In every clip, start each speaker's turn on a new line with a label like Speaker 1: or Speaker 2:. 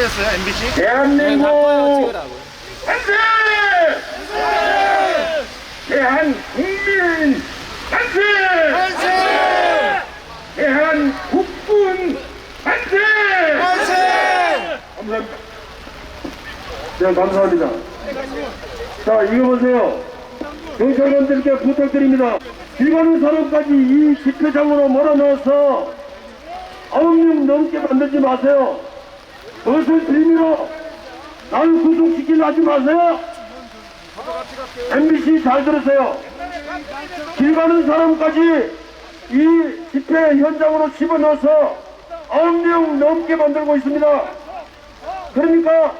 Speaker 1: 빠졌어요 MBC?
Speaker 2: 대한민국
Speaker 3: 찍으라고.
Speaker 2: 만세! 대한 국민 만세! 대한 국군 만세! 감사합니다. 네, 감사합니다. 자, 이거 보세요. 경찰관들께 부탁드립니다. 일반인 사람까지 이 집회장으로 몰아넣어서 아홉 명 넘게 만들지 마세요. 그것을 빌미로 나를 구속시키려 하지 마세요. MBC 잘 들으세요. 길 가는 사람까지 이 집회 현장으로 집어넣어서 아홉 명 넘게 만들고 있습니다. 그러니까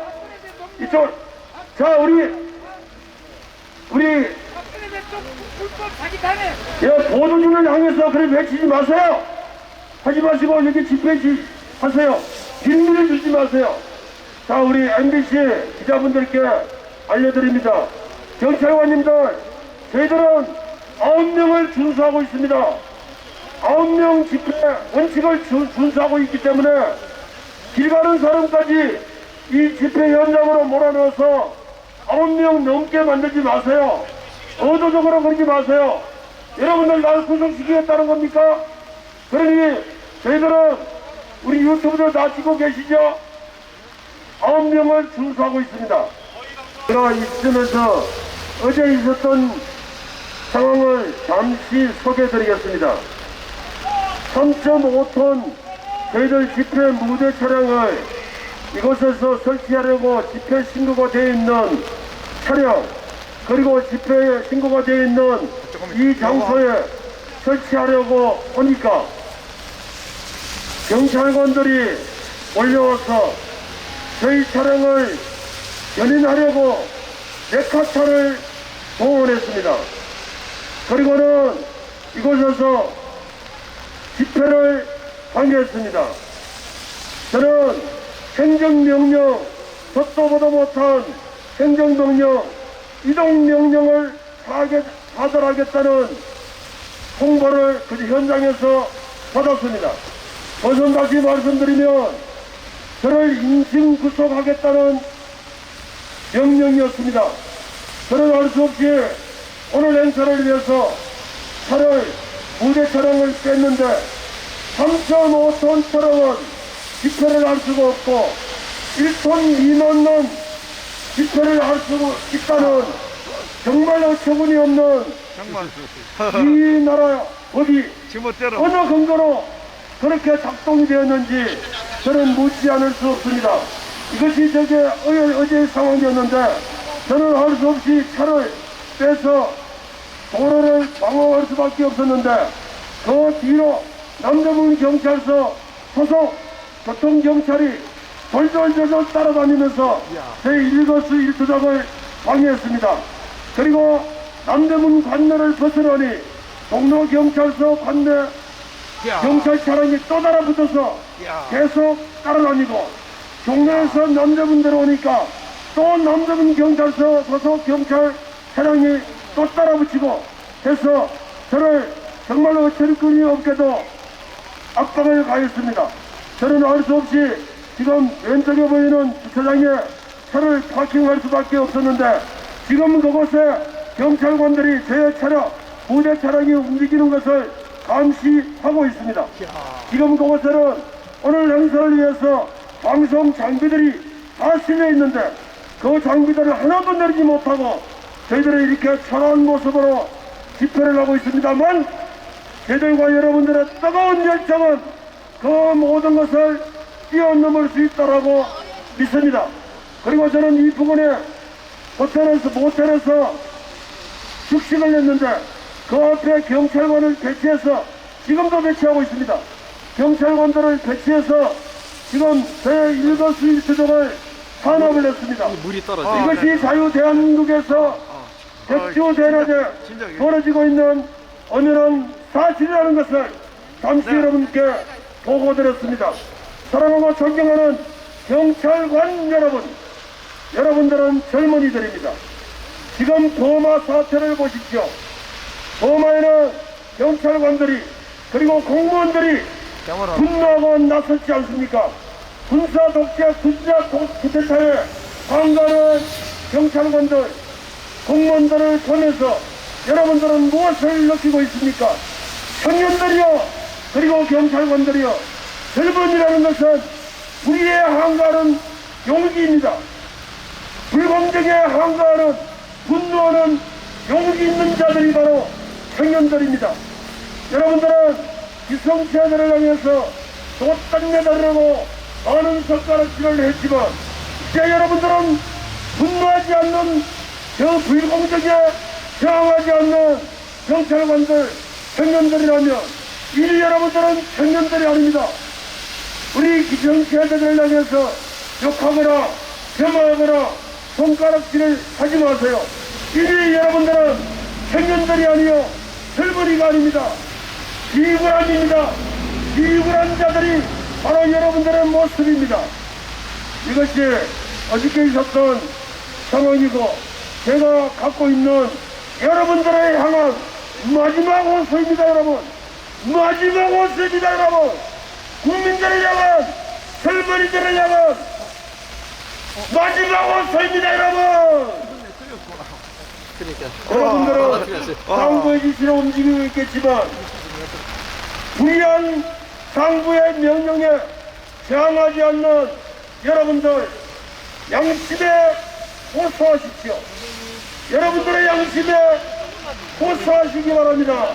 Speaker 2: 이쪽 자 우리 우리 예, 보도진을 향해서 그래 외치지 마세요. 하지 마시고 여기 집회지 하세요. 빈민을 주지 마세요. 자, 우리 MBC 기자분들께 알려드립니다. 경찰관님들, 저희들은 아홉 명을 준수하고 있습니다. 아홉 명 집회 원칙을 준- 준수하고 있기 때문에 길 가는 사람까지 이 집회 현장으로 몰아넣어서 아홉 명 넘게 만들지 마세요. 의도적으로 그러지 마세요. 여러분들 날 구속시키겠다는 겁니까? 그러니 저희들은 우리 유튜브도 다 찍고 계시죠? 아홉 명을 준수하고 있습니다. 제가 이쯤에서 어제 있었던 상황을 잠시 소개해드리겠습니다. 3.5톤 저희들 집회 무대 차량을 이곳에서 설치하려고 집회 신고가 되어 있는 차량 그리고 집회에 신고가 되어 있는 이 장소에 설치하려고 오니까 경찰관들이 몰려와서 저희 차량을 견인하려고 레카차를 동원했습니다. 그리고는 이곳에서 집회를 방해했습니다. 저는 행정명령, 듣도 보도 못한 행정명령, 이동명령을 사달하겠다는 홍보를 그 현장에서 받았습니다. 우선 다시 말씀드리면 저를 인신 구속하겠다는 명령이었습니다. 저는 알 수 없이 오늘 행사를 위해서 차를 무대 차량을 뺐는데 3.5톤 차량은 집회를 할 수가 없고 1톤 미만은 집회를 할 수 있다는 정말 어처구니 없는
Speaker 1: 정말
Speaker 2: 이 나라 법이 어느 근거로 그렇게 작동이 되었는지 저는 묻지 않을 수 없습니다. 이것이 저게 어제, 상황이었는데 저는 할 수 없이 차를 빼서 도로를 방어할 수밖에 없었는데 그 뒤로 남대문 경찰서 소속 교통경찰이 돌돌돌돌 따라다니면서 제 일거수 일투작을 방해했습니다. 그리고 남대문 관내를 벗어나니 동로경찰서 관내
Speaker 1: 야,
Speaker 2: 경찰 차량이 또 달아붙어서
Speaker 1: 야.
Speaker 2: 계속 따라다니고 종로에서 남자분들 오니까 또 남자분 경찰서 소속 경찰 차량이 또 따라붙이고 해서 저를 정말로 어처구니 없게도 압박을 가했습니다. 저는 알 수 없이 지금 왼쪽에 보이는 주차장에 차를 파킹할 수밖에 없었는데 지금 그곳에 경찰관들이 제 차량, 부대 차량이 움직이는 것을 감시하고 있습니다. 지금 그곳에는 오늘 행사를 위해서 방송 장비들이 다 실려 있는데 그 장비들을 하나도 내리지 못하고 저희들이 이렇게 초라한 모습으로 집회를 하고 있습니다만 저희들과 여러분들의 뜨거운 열정은 그 모든 것을 뛰어넘을 수 있다라고 믿습니다. 그리고 저는 이 부근에 호텔에서 모텔에서 숙식을 했는데 그 앞에 경찰관을 배치해서 지금도 배치하고 있습니다. 경찰관들을 배치해서 지금 제 일거수일투족을 탄압을 했습니다.
Speaker 3: 물이 떨어져.
Speaker 1: 아,
Speaker 2: 이것이 자유 대한민국에서 백주
Speaker 1: 대낮에.
Speaker 2: 벌어지고 있는 엄연한 사실이라는 것을 잠시
Speaker 1: 네.
Speaker 2: 여러분께 보고드렸습니다. 사랑하고 존경하는 경찰관 여러분, 여러분들은 젊은이들입니다. 지금 도마 사태를 보십시오. 도마에는 경찰관들이 그리고 공무원들이 분노하고 나섰지 않습니까? 군사 독재 군사 쿠데타에 방관한 경찰관들, 공무원들을 보내서 여러분들은 무엇을 느끼고 있습니까? 청년들이요, 그리고 경찰관들이요, 젊은이라는 것은 우리의 한가는 용기입니다. 불공정에 항거하는 분노하는 용기 있는 자들이 바로 청년들입니다. 여러분들은 기성세대를 향해서 또딴 메달이라고 많은 젓가락질을 했지만 이제 여러분들은 분노하지 않는 저 불공정에 저항하지 않는 경찰관들, 청년들이라면 이 여러분들은 청년들이 아닙니다. 우리 기성세대를 향해서 욕하거나 폄하하거나 손가락질을 하지 마세요. 이미 여러분들은 청년들이 아니요 젊은이가 아닙니다. 비굴함입니다. 비굴한 자들이 바로 여러분들의 모습입니다. 이것이 어저께 있었던 상황이고 제가 갖고 있는 여러분들을 향한 마지막 호소입니다 여러분 마지막 호소입니다 여러분 국민들을 향한 젊은이들을 향한 마지막 호소입니다 여러분 여러분들은 당부의 지시로 움직이고 있겠지만 불의한 당부의 명령에 저항하지 않는 여러분들 양심에 호소하십시오. 여러분들의 양심에 호소하시기 바랍니다